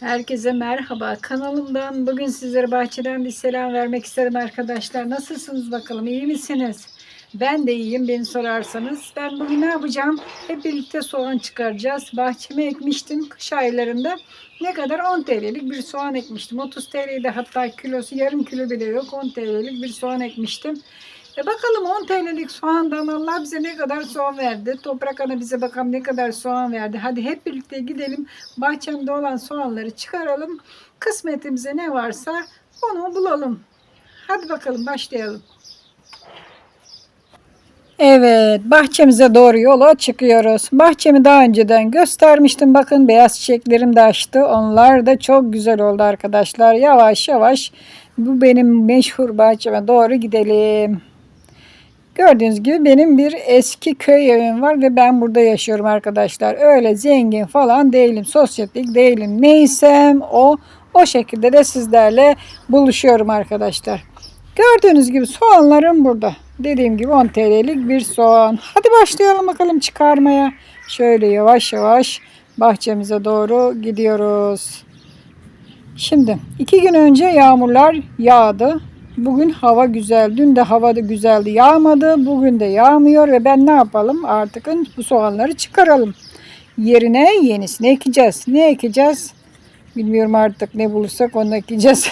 Herkese merhaba. Kanalımdan bugün sizlere bahçeden bir selam vermek istedim arkadaşlar. Nasılsınız bakalım? İyi misiniz? Ben de iyiyim beni sorarsanız. Ben bugün ne yapacağım? Hep birlikte soğan çıkaracağız. Bahçeme ekmiştim kış aylarında. Ne kadar? 10 TL'lik bir soğan ekmiştim. 30 TL'ydi hatta kilosu yarım kilo bile yok. 10 TL'lik bir soğan ekmiştim. E bakalım 10 TL'lik soğandan Allah bize ne kadar soğan verdi. Toprak ana bize bakalım ne kadar soğan verdi. Hadi hep birlikte gidelim. Bahçemde olan soğanları çıkaralım. Kısmetimize ne varsa onu bulalım. Hadi bakalım başlayalım. Evet, bahçemize doğru yola çıkıyoruz. Bahçemi daha önceden göstermiştim. Bakın beyaz çiçeklerim de açtı. Onlar da çok güzel oldu arkadaşlar. Yavaş yavaş bu benim meşhur bahçeme doğru gidelim. Gördüğünüz gibi benim bir eski köy evim var ve ben burada yaşıyorum arkadaşlar. Öyle zengin falan değilim, sosyetik değilim. Neysem o, o şekilde de sizlerle buluşuyorum arkadaşlar. Gördüğünüz gibi soğanlarım burada. Dediğim gibi 10 TL'lik bir soğan. Hadi başlayalım bakalım çıkarmaya. Şöyle yavaş yavaş bahçemize doğru gidiyoruz. Şimdi iki gün önce yağmurlar yağdı. Bugün hava güzel. Dün de hava da güzeldi. Yağmadı. Bugün de yağmıyor ve ben ne yapalım? Artık bu soğanları çıkaralım. Yerine yenisini ekeceğiz. Ne ekeceğiz? Bilmiyorum artık ne bulursak onu ekeceğiz.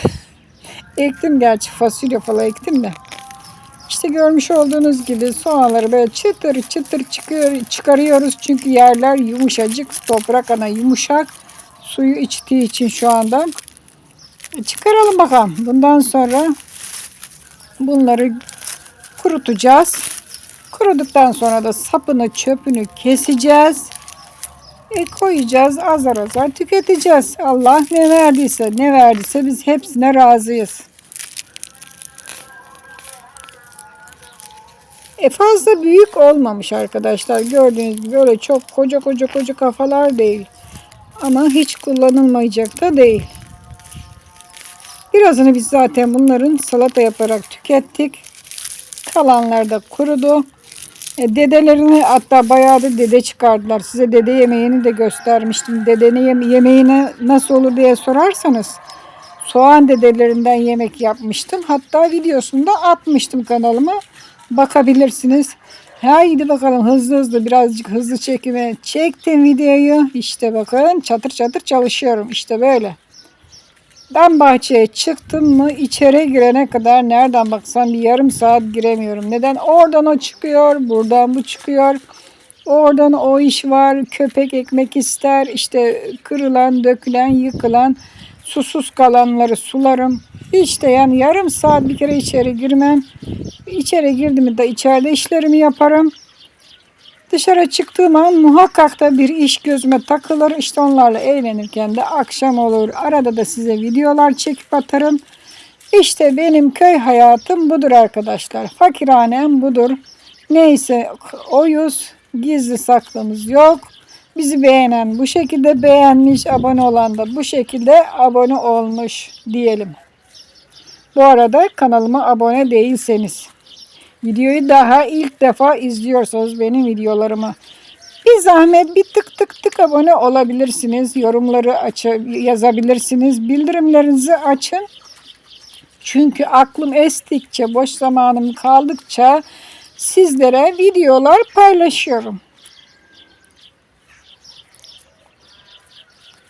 ektim gerçi fasulye falan ektim de. İşte görmüş olduğunuz gibi soğanları böyle çıtır çıtır çıkıyor, çıkarıyoruz. Çünkü yerler yumuşacık. Toprak ana yumuşak. Suyu içtiği için şu anda. E, Çıkaralım bakalım. Bundan sonra bunları kurutacağız. Kuruduktan sonra da sapını çöpünü keseceğiz. E koyacağız azar azar tüketeceğiz. Allah ne verdiyse ne verdiyse biz hepsine razıyız. E fazla büyük olmamış arkadaşlar. Gördüğünüz gibi böyle çok koca koca koca kafalar değil. Ama hiç kullanılmayacak da değil. Birazını biz zaten bunların salata yaparak tükettik. Kalanlar da kurudu. E, dedelerini hatta bayağı da dede çıkardılar. Size dede yemeğini de göstermiştim. Dedenin yeme yemeğine nasıl olur diye sorarsanız soğan dedelerinden yemek yapmıştım. Hatta videosunu da atmıştım kanalıma. Bakabilirsiniz. Haydi bakalım hızlı hızlı birazcık hızlı çekime çektim videoyu. İşte bakın çatır çatır çalışıyorum. İşte böyle. Ben bahçeye çıktım mı içeri girene kadar nereden baksan bir yarım saat giremiyorum. Neden? Oradan o çıkıyor, buradan bu çıkıyor. Oradan o iş var, köpek ekmek ister, işte kırılan, dökülen, yıkılan, susuz kalanları sularım. İşte yani yarım saat bir kere içeri girmem. İçeri girdim de içeride işlerimi yaparım. Dışarı çıktığım an muhakkak da bir iş gözüme takılır. İşte onlarla eğlenirken de akşam olur. Arada da size videolar çekip atarım. İşte benim köy hayatım budur arkadaşlar. Fakirhanem budur. Neyse oyuz. Gizli saklımız yok. Bizi beğenen bu şekilde beğenmiş. Abone olan da bu şekilde abone olmuş diyelim. Bu arada kanalıma abone değilseniz Videoyu daha ilk defa izliyorsanız benim videolarımı bir zahmet bir tık tık tık abone olabilirsiniz. Yorumları aç yazabilirsiniz. Bildirimlerinizi açın. Çünkü aklım estikçe, boş zamanım kaldıkça sizlere videolar paylaşıyorum.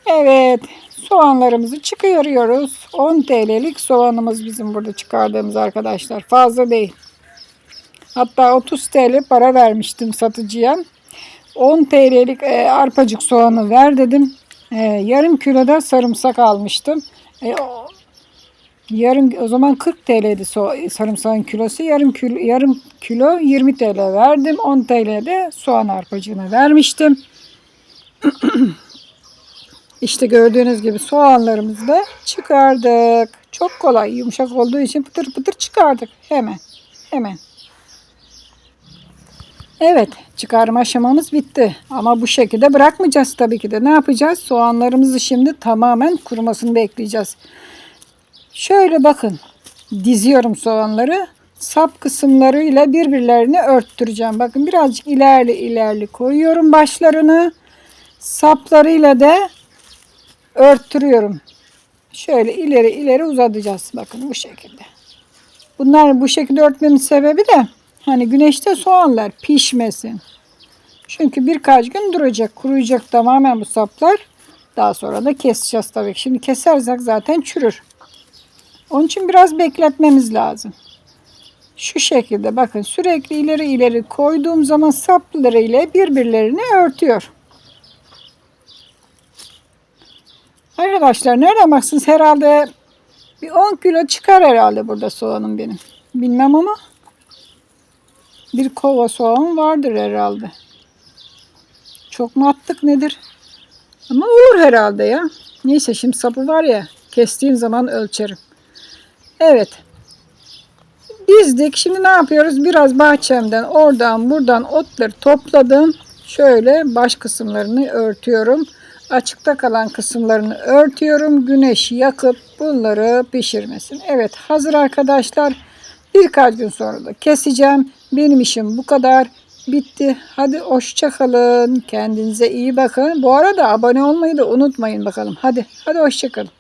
Evet, soğanlarımızı çıkarıyoruz. 10 TL'lik soğanımız bizim burada çıkardığımız arkadaşlar. Fazla değil. Hatta 30 TL para vermiştim satıcıya. 10 TL'lik e, arpacık soğanı ver dedim. E, yarım kilo da sarımsak almıştım. E, yarım o zaman 40 TL'di so, sarımsağın kilosu. Yarım kilo, yarım kilo 20 TL verdim. 10 TL de soğan arpacığını vermiştim. işte gördüğünüz gibi soğanlarımızı da çıkardık. Çok kolay, yumuşak olduğu için pıtır pıtır çıkardık. Hemen, hemen. Evet çıkarma aşamamız bitti. Ama bu şekilde bırakmayacağız tabii ki de. Ne yapacağız? Soğanlarımızı şimdi tamamen kurumasını bekleyeceğiz. Şöyle bakın. Diziyorum soğanları. Sap kısımlarıyla birbirlerini örttüreceğim. Bakın birazcık ilerli ilerli koyuyorum başlarını. Saplarıyla da örttürüyorum. Şöyle ileri ileri uzatacağız. Bakın bu şekilde. Bunlar bu şekilde örtmemin sebebi de hani güneşte soğanlar pişmesin. Çünkü birkaç gün duracak, kuruyacak tamamen bu saplar. Daha sonra da keseceğiz tabii. ki. Şimdi kesersek zaten çürür. Onun için biraz bekletmemiz lazım. Şu şekilde bakın sürekli ileri ileri koyduğum zaman sapları ile birbirlerini örtüyor. Arkadaşlar nereden baksanız herhalde bir 10 kilo çıkar herhalde burada soğanım benim. Bilmem ama bir kova soğan vardır herhalde. Çok mu attık nedir? Ama olur herhalde ya. Neyse şimdi sapı var ya kestiğim zaman ölçerim. Evet. Dizdik. Şimdi ne yapıyoruz? Biraz bahçemden oradan buradan otları topladım. Şöyle baş kısımlarını örtüyorum. Açıkta kalan kısımlarını örtüyorum. Güneş yakıp bunları pişirmesin. Evet hazır arkadaşlar. Birkaç gün sonra da keseceğim. Benim işim bu kadar. Bitti. Hadi hoşça kalın. Kendinize iyi bakın. Bu arada abone olmayı da unutmayın bakalım. Hadi. Hadi hoşça kalın.